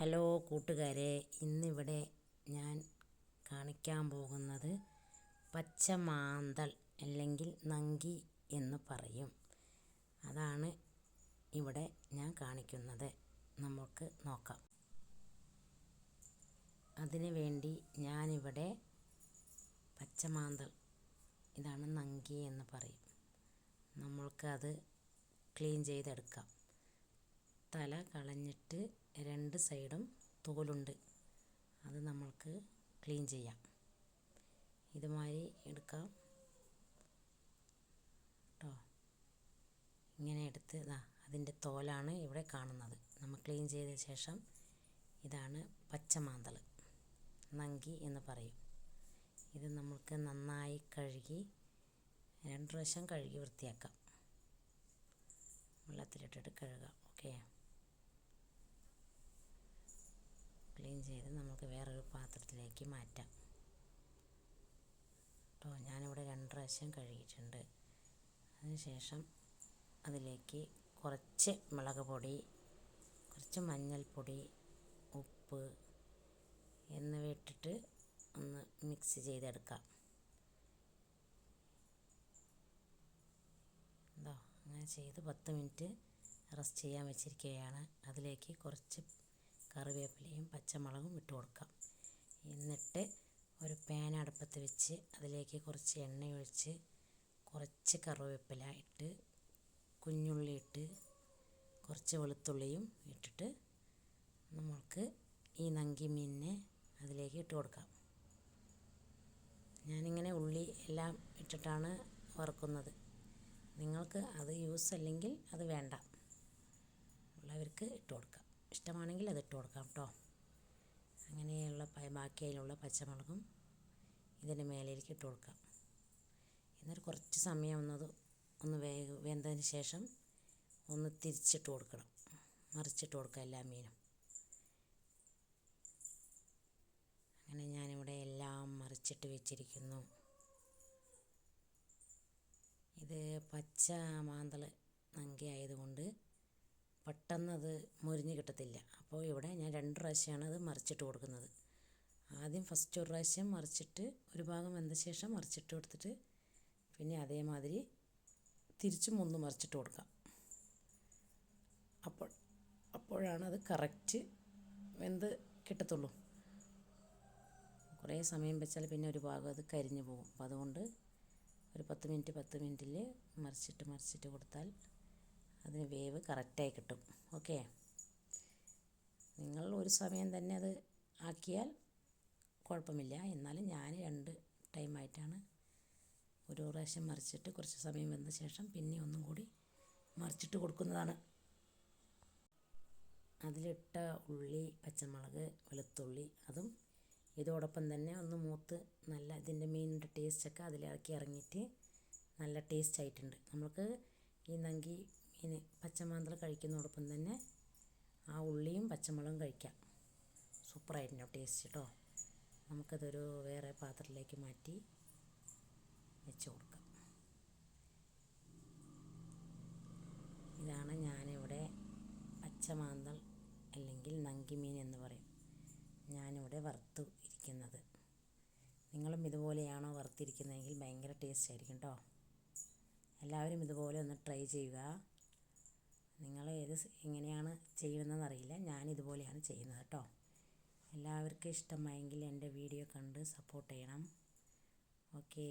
Hello കൂട്ടുകാരെ ഇന്നിവിടെ ഞാൻ കാണിക്കാൻ പോകുന്നത് പച്ചമാന്തൽ അല്ലെങ്കിൽ നങ്കി എന്ന് പറയും. അതാണ് ഇവിടെ ഞാൻ കാണിക്കുന്നത്. നമുക്ക് നോക്കാം. അതിനു വേണ്ടി ഞാനിവിടെ പച്ചമാന്തൽ ഇതാണ് നങ്കി എന്ന് പറയും. നമ്മൾക്കത് ക്ലീൻ ചെയ്തെടുക്കാം. തല കളഞ്ഞിട്ട് രണ്ട് സൈഡും തോലുണ്ട്. അത് നമ്മൾക്ക് ക്ലീൻ ചെയ്യാം. ഇതുമാതിരി എടുക്കാം. കേട്ടോ ഇങ്ങനെ എടുത്ത് ഇതാ അതിന്റെ തോലാണ് ഇവിടെ കാണുന്നത്. നമ്മൾ ക്ലീൻ ചെയ്ത ശേഷം ഇതാണ് പച്ചമാന്തൾ. നങ്കി എന്ന് പറയും. ഇത് നമ്മൾക്ക് നന്നായി കഴുകി രണ്ട് പ്രാവശ്യം കഴുകി വൃത്തിയാക്കാം. വെള്ളത്തിലിട്ടിട്ട് കഴുകാം. ഓക്കെ? ക്ലീൻ ചെയ്ത് നമുക്ക് വേറൊരു പാത്രത്തിലേക്ക് മാറ്റാം. കേട്ടോ ഞാനിവിടെ രണ്ട് പ്രാവശ്യം കഴുകിയിട്ടുണ്ട്. അതിനുശേഷം അതിലേക്ക് കുറച്ച് മുളക് പൊടി കുറച്ച് മഞ്ഞൾപ്പൊടി ഉപ്പ് എന്നിവ ഇട്ടിട്ട് ഒന്ന് മിക്സ് ചെയ്തെടുക്കാം. എന്തോ അങ്ങനെ ചെയ്ത് പത്ത് മിനിറ്റ് റെസ്റ്റ് ചെയ്യാൻ വെച്ചിരിക്കുകയാണ്. അതിലേക്ക് കുറച്ച് കറിവേപ്പിലയും പച്ചമുളകും ഇട്ട് കൊടുക്കാം. എന്നിട്ട് ഒരു പാൻ അടുപ്പത്ത് വെച്ച് അതിലേക്ക് കുറച്ച് എണ്ണ ഒഴിച്ച് കുറച്ച് കറിവേപ്പില ഇട്ട് കുഞ്ഞുള്ളി ഇട്ട് കുറച്ച് വെളുത്തുള്ളിയും ഇട്ടിട്ട് നമ്മൾക്ക് ഈ നങ്കി മീനിനെ അതിലേക്ക് ഇട്ട് കൊടുക്കാം. ഞാനിങ്ങനെ ഉള്ളി എല്ലാം ഇട്ടിട്ടാണ് വറുക്കുന്നത്. നിങ്ങൾക്ക് അത് യൂസ് അല്ലെങ്കിൽ അത് വേണ്ട. ഉള്ളവർക്ക് ഇട്ട് കൊടുക്കാം. ഇഷ്ടമാണെങ്കിൽ അത് ഇട്ട് കൊടുക്കാം കേട്ടോ. അങ്ങനെയുള്ള ബാക്കി അതിലുള്ള പച്ചമുളകും ഇതിന്റെ മേലേക്ക് ഇട്ട് കൊടുക്കാം. എന്നിട്ട് കുറച്ച് സമയം ഒന്നത് ഒന്ന് വേഗ വെന്തതിന് ശേഷം ഒന്ന് തിരിച്ചിട്ട് കൊടുക്കണം. മറിച്ചിട്ട് കൊടുക്കുക എല്ലാ മീനും. അങ്ങനെ ഞാനിവിടെ എല്ലാം മറിച്ചിട്ട് വെച്ചിരിക്കുന്നു. ഇത് പച്ച മാന്തൾ നങ്കി ആയതുകൊണ്ട് പെട്ടെന്ന് അത് മുരിഞ്ഞ് കിട്ടത്തില്ല. അപ്പോൾ ഇവിടെ ഞാൻ രണ്ട് പ്രാവശ്യമാണ് അത് മറിച്ചിട്ട് കൊടുക്കുന്നത്. ആദ്യം ഫസ്റ്റ് ഒരു പ്രാവശ്യം മറിച്ചിട്ട് ഒരു ഭാഗം വെന്ത ശേഷം മറിച്ചിട്ട് കൊടുത്തിട്ട് പിന്നെ അതേമാതിരി തിരിച്ചും ഒന്ന് മറിച്ചിട്ട് കൊടുക്കാം. അപ്പോൾ അപ്പോഴാണ് അത് കറക്റ്റ് വെന്ത് കിട്ടത്തുള്ളൂ. കുറേ സമയം വെച്ചാൽ പിന്നെ ഒരു ഭാഗം അത് കരിഞ്ഞു പോകും. അപ്പോൾ അതുകൊണ്ട് ഒരു പത്ത് മിനിറ്റ് പത്ത് മിനിറ്റിൽ മറിച്ചിട്ട് മറിച്ചിട്ട് കൊടുത്താൽ അതിന് വേവ് കറക്റ്റായി കിട്ടും. ഓക്കെ? നിങ്ങൾ ഒരു സമയം തന്നെ അത് ആക്കിയാൽ കുഴപ്പമില്ല. എന്നാലും ഞാൻ രണ്ട് ടൈമായിട്ടാണ് ഒരു പ്രാവശ്യം മറിച്ചിട്ട് കുറച്ച് സമയം വെന്ത ശേഷം പിന്നെ ഒന്നും കൂടി മറിച്ചിട്ട് കൊടുക്കുന്നതാണ്. അതിലിട്ട ഉള്ളി പച്ചമുളക് വെളുത്തുള്ളി അതും ഇതോടൊപ്പം തന്നെ ഒന്ന് മൂത്ത് നല്ല ഇതിന്റെ മീനിന്റെ ടേസ്റ്റൊക്കെ അതിലിറക്കി ഇറങ്ങിയിട്ട് നല്ല ടേസ്റ്റ് ആയിട്ടുണ്ട്. നമുക്ക് ഈ നങ്കി മീൻ പച്ചമാന്തൽ കഴിക്കുന്നതോടൊപ്പം തന്നെ ആ ഉള്ളിയും പച്ചമുളകും കഴിക്കാം. സൂപ്പറായിരുന്നു ടേസ്റ്റ് കേട്ടോ നമുക്കതൊരു വേറെ പാത്രത്തിലേക്ക് മാറ്റി വെച്ച് കൊടുക്കാം. ഇതാണ് ഞാനിവിടെ പച്ചമാന്തൽ അല്ലെങ്കിൽ നങ്കിമീൻ എന്ന് പറയും. ഞാനിവിടെ വറുത്ത് ഇരിക്കുന്നത്. നിങ്ങളും ഇതുപോലെയാണോ വറുത്തിരിക്കുന്നതെങ്കിൽ ഭയങ്കര ടേസ്റ്റ് ആയിരിക്കും കേട്ടോ എല്ലാവരും ഇതുപോലെ ഒന്ന് ട്രൈ ചെയ്യുക. നിങ്ങൾ ഏത് എങ്ങനെയാണ് ചെയ്യുന്നതെന്ന് അറിയില്ല ഞാൻ ഇതുപോലെയാണ് ചെയ്യുന്നത് കേട്ടോ എല്ലാവർക്കും ഇഷ്ടമായെങ്കിൽ എന്റെ വീഡിയോ കണ്ട് സപ്പോർട്ട് ചെയ്യണം. ഓക്കേ.